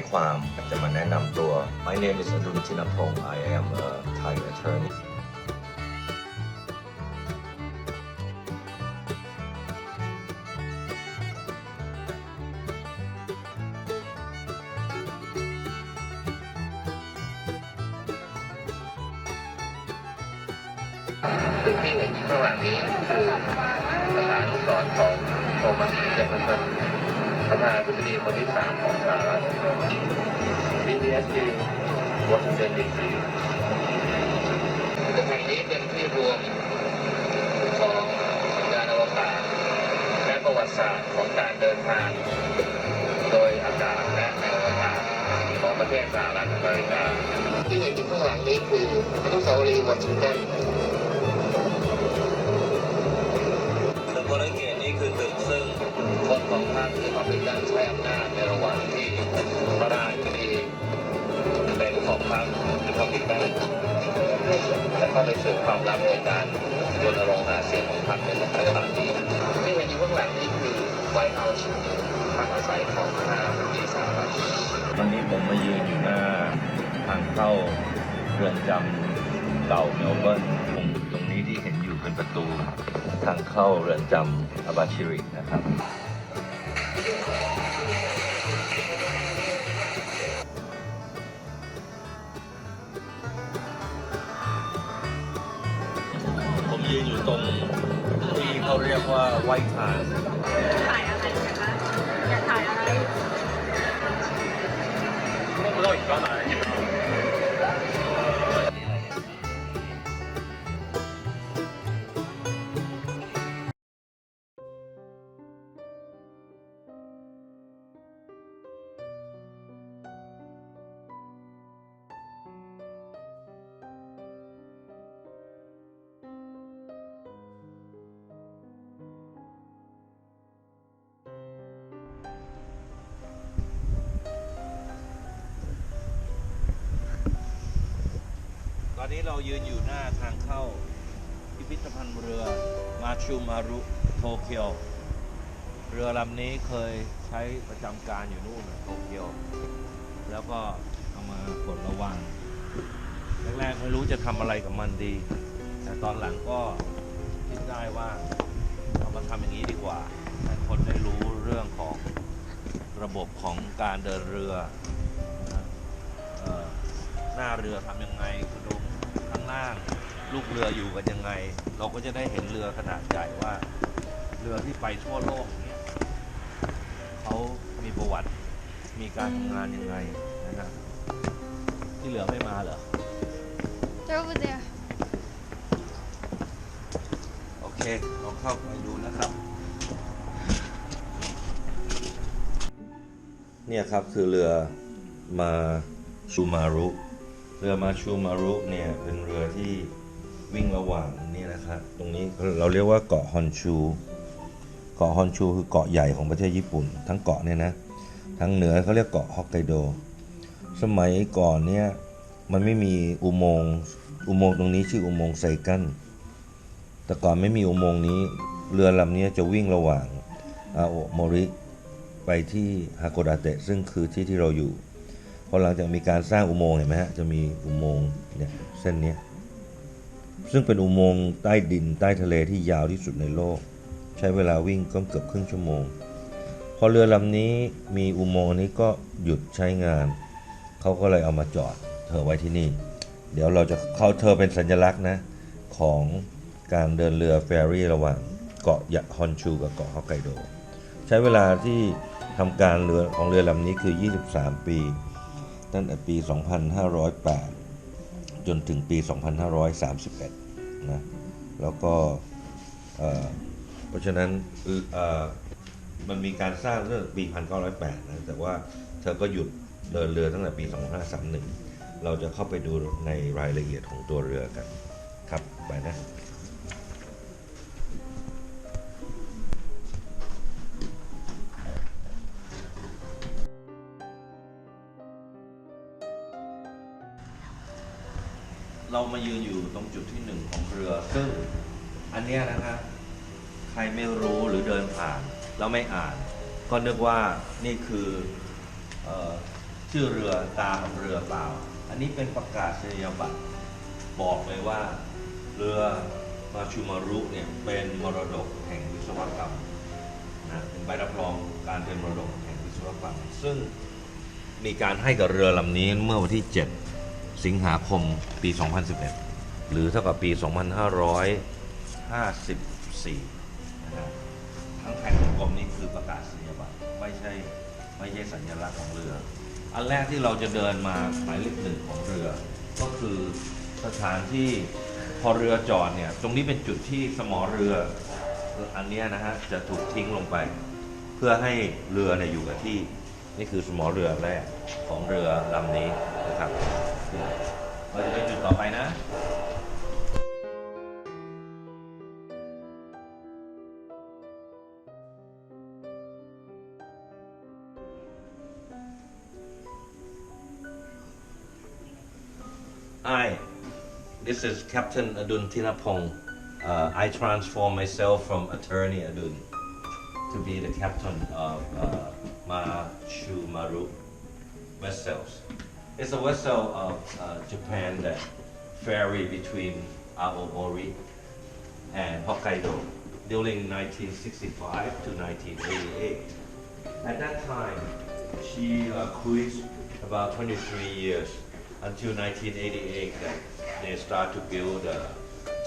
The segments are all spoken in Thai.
ายความจะมาแนะนำตัว My name is Adun Tinapong I am a Thai attorney ซึ่งที่เห็นข้างหลังนี้คือสถานสอนของโทมัสเจฟเฟอร์สัน ประธานาธิบดีคนที่สามของสหรัฐ BTSG วอชิงตันดีซีตึกแห่งนี้เป็นที่รวมของยานอวกาศและประวัติศาสตร์ของการเดินทาง โดยอากาศและในอวกาศของประเทศสหรัฐอเมริกาที่เห็นอยู่ข้างหลังนี้คืออนุสาวรีย์วอชิงตัน คนของพรรครีพับลิกันใช้อำนาจในระหว่างที่ประธานาธิบดีเป็นของพรรครีพับลิกันและเข้าไปสืบความลับในการรณรงค์หาเสียงของพรรคในสมัยปาร์ตี้ที่เห็นอยู่ข้างหลังนี้คือไวท์เฮาส์พักอาศัยของประธานาธิบดีสหรัฐวันนี้ผมมายืนอยู่หน้าทางเข้าเรือนจำเก่าเมลเบิร์นตรงนี้ที่เห็นอยู่เป็นประตูทางเข้าเรือนจำอาบาชิรินะครับ ว่าไวท์ทา อนนี้เรายืนอยู่หน้าทางเข้า พิพิธภัณฑ์เรือมาชูมารุโตเกียว เรือลำนี้เคยใช้ประจำการอยู่นู่นโตเกียว แล้วก็เอามากดระวัง แรกๆไม่รู้จะทำอะไรกับมันดี แต่ตอนหลังก็คิดได้ว่าเอามาทำอย่างนี้ดีกว่าให้คนได้รู้เรื่องของระบบของการเดินเรือหน้าเรือทำยังไงกระดุมข้าง ล่าง ลูกเรืออยู่กันยังไง เราก็จะได้เห็นเรือขนาดใหญ่ว่า เรือที่ไปทั่วโลกเนี่ยเขามีประวัติมีการทำงานยังไงนะครับที่เหลือไม่มาเหรอ They're over there โอเคลองเข้าไปดูนะครับ เนี่ยครับคือเรือมาชูมารุ เรือมาชูมารุเนี่ยเป็นเรือที่วิ่งระหว่างนี่นะครับ ตรงนี้เราเรียกว่าเกาะฮอนชู เกาะฮอนชูคือเกาะใหญ่ของประเทศญี่ปุ่น ทั้งเกาะเนี่ยนะทางเหนือเขาเรียกเกาะฮอกไกโด สมัยก่อนเนี่ยมันไม่มีอุโมงค์อุโมงค์ตรงนี้ชื่ออุโมงค์ไซกันแต่ก่อนไม่มีอุโมงค์นี้ เรือลำนี้จะวิ่งระหว่างอาโอโมริไปที่ฮาโกดาเตะซึ่งคือที่ที่เราอยู่ พอหลังจากมีการสร้างอุโมงค์เห็นไหมฮะจะมีอุโมงค์เนี่ยเส้นนี้ซึ่งเป็นอุโมงค์ใต้ดินใต้ทะเลที่ยาวที่สุดในโลก ใช้เวลาวิ่งก็เกือบครึ่งชั่วโมง พอเรือลำนี้มีอุโมงค์นี้ก็หยุดใช้งาน เขาก็เลยเอามาจอดเธอไว้ที่นี่ เดี๋ยวเราจะเข้าเธอเป็นสัญลักษณ์นะของการเดินเรือเฟอรี่ระหว่างเกาะยะฮอนชูกับเกาะฮอกไกโด ใช้เวลาที่ทำการเรือของเรือลำนี้คือ 23 ปี ตั้งแต่ปี 2508 จนถึงปี 2531 นะ แล้วก็เพราะฉะนั้นมันมีการสร้างตั้งแต่ปี 1908 นะ แต่ว่าเธอก็หยุดเดินเรือตั้งแต่ปี 2531 เราจะเข้าไปดูในรายละเอียดของตัวเรือกัน ครับ ไปนะ เรามายืนอยู่ตรงจุดที่หนึ่งของเรือซึ่งอันเนี้ยนะครับ ใครไม่รู้หรือเดินผ่าน แล้วไม่อ่าน ก็นึกว่านี่คือเออชื่อเรือตามเรือเปล่า อันนี้เป็นประกาศนียบัตรบอกเลยว่าเรือมาชูมารุเนี่ยเป็นมรดกแห่งวิศวกรรมนะเป็นใบรับรองการเป็นมรดกแห่งวิศวกรรม ซึ่งมีการให้กับเรือลำนี้เมื่อวันที่ 7 สิงหาคมปี 2011 หรือเท่ากับปี 2554นะฮะทั้งแผ่นกลมนี้คือประกาศนียบัตรไม่ใช่ไม่ใช่สัญลักษณ์ของเรือ อันแรกที่เราจะเดินมาหมายเลขหนึ่งของเรือ ก็คือสถานที่พอเรือจอดเนี่ยตรงนี้เป็นจุดที่สมอเรืออันนี้นะฮะจะถูกทิ้งลงไป เพื่อให้เรือเนี่ยอยู่กับที่ นี่คือสมอเรือแรกของเรือลำนี้นะครับ เราจะไปจุดต่อไปนะ Hi, this is Captain Adun Tinapong. Uh, I transform myself from attorney Adun to be the captain of uh, Machu Maru vessels. it's a vessel of uh, Japan that ferry between Aomori and Hokkaido during 1965 to 1988. At that time, she uh, cruised about 23 years until 1988 that they start to build a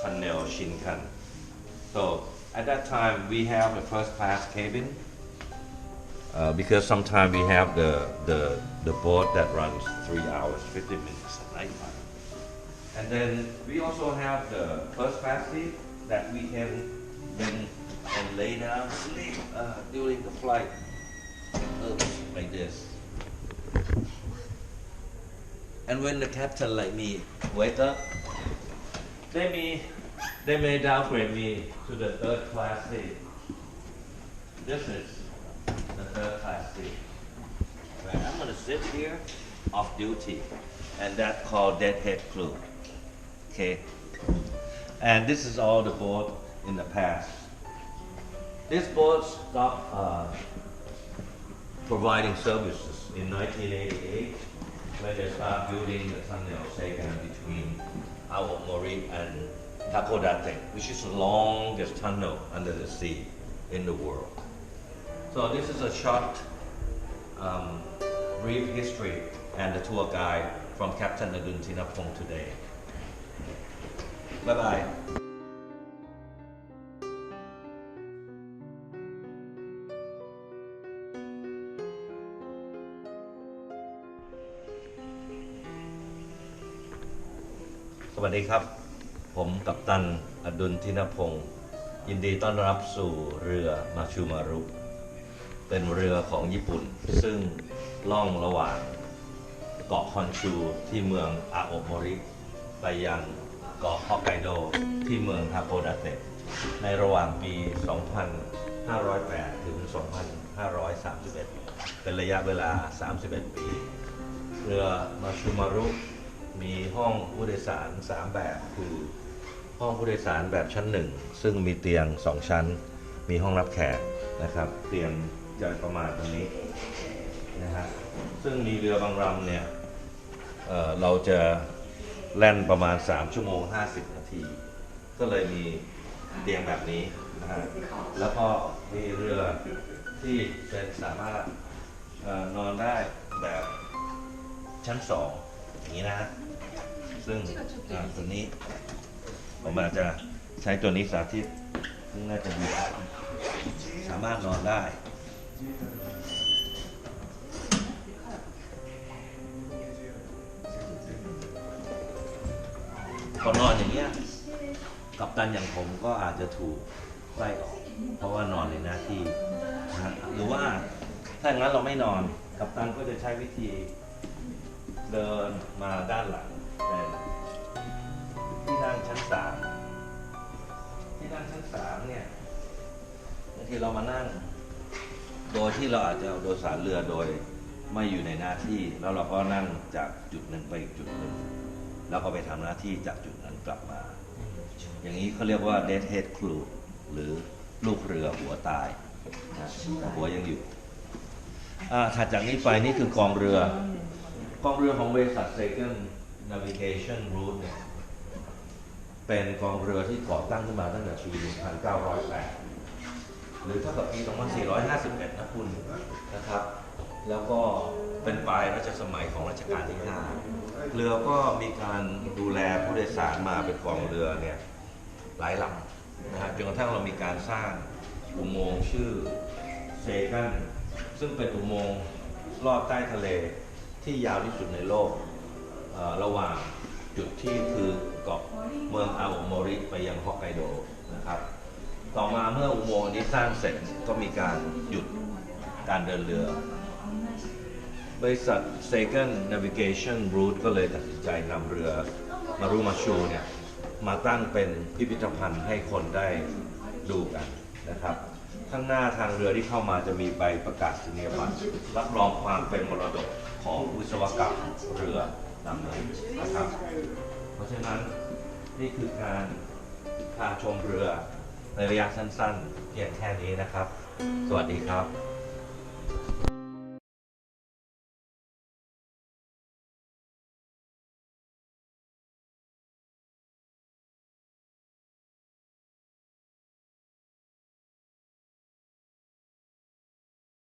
tunnel Shinkan. So at that time, we have a first class cabin uh, because sometimes we have the, the, the boat that runs three hours, 50 minutes at night. And then we also have the first class seat that we can bend and lay down sleep uh, during the flight. Oops, like this. And when the captain like me wake up, they may they may downgrade me to the third class seat. This is seat. Where I'm gonna sit here off duty, and that's called deadhead crew. Okay. And this is all the board in the past. This board stopped uh, providing services in 1988 when they start building the tunnel second between Aomori and Takodate, which is the longest tunnel under the sea in the world. So this is a short, um, brief history and the tour guide from Captain Adun Tinapong today. Bye bye. สวัสดีครับ ผมกัปตันอดุลทินพงศ์ยินดีต้อนรับสู่เรือมาชูมารุ เป็นเรือของญี่ปุ่น ซึ่งล่องระหว่างเกาะฮอนชูที่เมืองอาโอโมริ ไปยังเกาะฮอกไกโดที่เมืองทาโกดาเตะในระหว่างปี 2508 ถึง 2531 เป็นระยะเวลา 31 ปี เรือมาชูมารุมีห้องผู้โดยสาร 3 แบบคือห้องผู้โดยสารแบบชั้นหนึ่งซึ่งมีเตียง 2 ชั้น มีห้องรับแขกนะครับ เตียง จะประมาณตรงนี้นะฮะซึ่งมีเรือบางลำเนี่ยเเราจะแล่นประมาณ 3 ชั่วโมง 50 นาที ก็เลยมีเตียงแบบนี้นะฮะแล้วก็มีเรือที่เป็นสามารถออนอนได้แบบชั้นสองอย่างนี้นะ ซึ่งตัวนี้ผมอาจจะใช้ตัวนี้สาธิตซึ่งน่าจะดีสามารถนอนได้ พอนอนอย่างเงี้ยกับตันอย่างผมก็อาจจะถูกไล่ออก เพราะว่านอนในหน้าที่นะหรือว่าถ้าอย่างนั้นเราไม่นอน กับตันก็จะใช้วิธีเดินมาด้านหลังที่นั่งชั้นสามที่นั่งชั้นสามเนี่ยบางทีเรามานั่ง โดยที่เราอาจจะโดยสารเรือโดยไม่อยู่ในหน้าที่ แล้วเราก็นั่งจากจุดหนึ่งไปอีกจุดหนึ่งแล้วก็ไปทำหน้าที่จากจุดนั้นกลับมา อย่างนี้เขาเรียกว่า dead head crew หรือลูกเรือหัวตายนะหัวยังอยู่ถัดจากนี้ไปนี่คือกองเรือ กองเรือของบริษัท Second Navigation Route เนี่ยเป็นกองเรือที่ก่อตั้งขึ้นมาตั้งแต่ปี 1908 หรือเท่ากับปี 2451 นะคุณนะครับ แล้วก็เป็นปลายรัชสมัยของรัชกาลที่ 5 เรือก็มีการดูแลผู้โดยสารมาเป็นกองเรือเนี่ยหลายลำนะฮะจนกระทั่งเรามีการสร้างอุโมงค์ชื่อเซกันซึ่งเป็นอุโมงค์ลอดใต้ทะเลที่ยาวที่สุดในโลกระหว่างจุดที่คือเกาะเมืองอาโอโมริไปยังฮอกไกโดนะครับ ต่อมาเมื่ออุโมงค์นี้สร้างเสร็จก็มีการหยุดการเดินเรือ บริษัท Second Navigation Route ก็เลยตัดสินใจนำเรือมารุมาชูเนี่ยมาตั้งเป็นพิพิธภัณฑ์ให้คนได้ดูกันนะครับข้างหน้าทางเรือที่เข้ามาจะมีใบประกาศนียบัตรรับรองความเป็นมรดกของวิศวกรรมเรือลำนี้นะครับ เพราะฉะนั้นนี่คือการพาชมเรือ ในระยะสั้นๆ เพียงแค่นี้นะครับ สวัสดีครับ